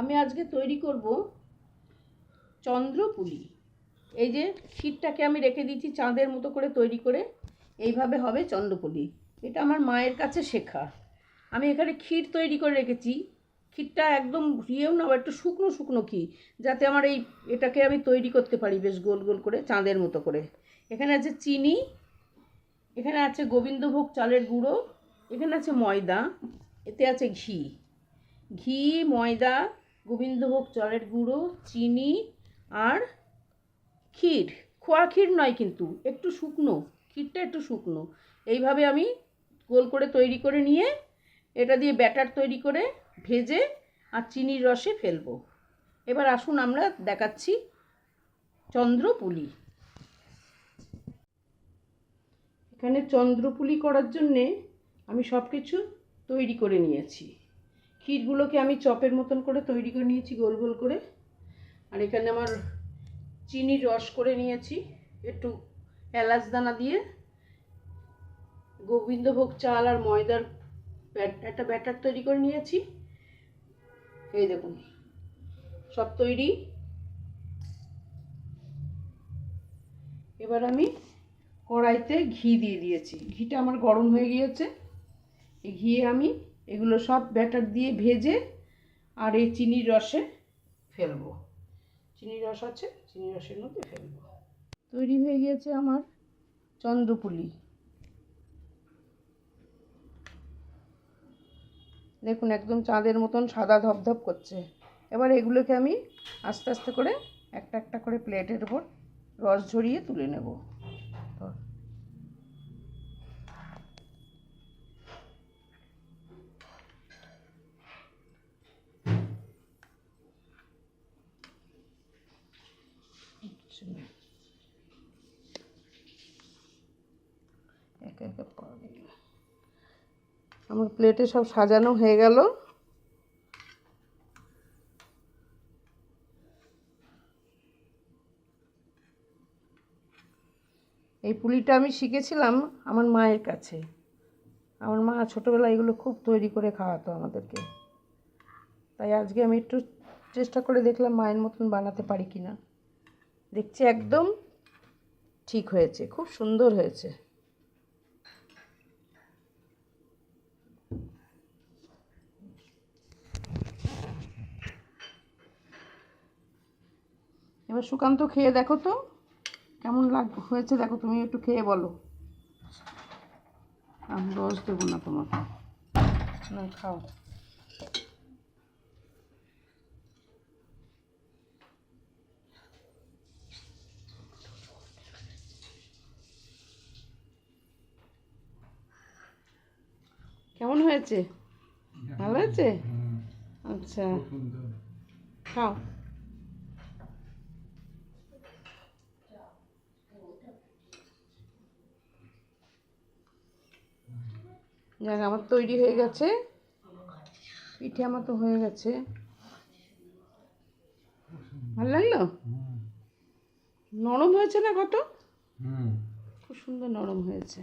আমি আজকে তৈরি করব চন্দ্রপুলি। এই যে ক্ষীরটাকে আমি রেখে দিয়েছি চাঁদের মতো করে তৈরি করে, এইভাবে হবে চন্দ্রপুলি। এটা আমার মায়ের কাছে শেখা। আমি এখানে ক্ষীর তৈরি করে রেখেছি। ক্ষীরটা একদম ইয়েও না একটু শুকনো শুকনো ক্ষীর যাতে আমার এই এটাকে আমি তৈরি করতে পারি বেশ গোল গোল করে চাঁদের মতো করে। এখানে আছে চিনি, এখানে আছে গোবিন্দভোগ চালের গুঁড়ো এখানে আছে ময়দা, এতে আছে ঘি। ঘি, ময়দা, গোবিন্দভোগ চালের গুঁড়ো, চিনি আর ক্ষীর। খোয়া ক্ষীর নয় কিন্তু, একটু শুকনো, ক্ষীরটা একটু শুকনো। এইভাবে আমি গোল করে তৈরি করে নিয়ে, এটা দিয়ে ব্যাটার তৈরি করে ভেজে আর চিনির রসে ফেলব। এবার আসুন আমরা দেখাচ্ছি চন্দ্রপুলি। এখানে চন্দ্রপুলি করার জন্যে আমি সব কিছু তৈরি করে নিয়েছি। ক্ষীরগুলোকে আমি চপের মতন করে তৈরি করে নিয়েছি, গোল গোল করে। আর এখানে আমার চিনির রস করে নিয়েছি, একটু এলাচ দানা দিয়ে। গোবিন্দভোগ চাল আর ময়দার একটা ব্যাটার তৈরি করে নিয়েছি। এই দেখুন, সব তৈরি। এবার আমি কড়াইতে ঘি দিয়ে দিয়েছি। ঘিটা আমার গরম হয়ে গিয়েছে। ঘিয়ে আমি, এগুলো সব ব্যাটার দিয়ে ভেজে আর এই চিনির রসে ফেলব। চিনির রস আছে, চিনির রসের মধ্যে ফেলব। তৈরি হয়ে গিয়েছে আমার চন্দ্রপুলি। দেখুন, একদম চাঁদের মতন সাদা ধপধপ করছে। এবার এগুলোকে আমি আস্তে আস্তে করে একটা একটা করে প্লেটের উপর রস ঝরিয়ে তুলে নেব। একে একে আমার প্লেটে সব সাজানো হয়ে গেল। এই পুলিটা আমি শিখেছিলাম আমার মায়ের কাছে। আমার মা ছোটোবেলায় এগুলো খুব তৈরি করে খাওয়াতো আমাদেরকে। তাই আজকে আমি একটু চেষ্টা করে দেখলাম মায়ের মতন বানাতে পারি কি না দেখছি একদম ঠিক হয়েছে, খুব সুন্দর হয়েছে। এবার সুকান্ত খেয়ে দেখো তো, কেমন লাগ, হয়েছে দেখো, তুমি একটু খেয়ে বলো। আমি রস দেবো না তোমাকে। না, খাও কেমন হয়েছে? ভালো হয়েছে? আচ্ছা। খাও। যাক আমার তৈরি হয়ে গেছে। পিঠে আমার তো হয়ে গেছে। ভালো লাগল? নরম হয়েছে না কত? খুব সুন্দর নরম হয়েছে।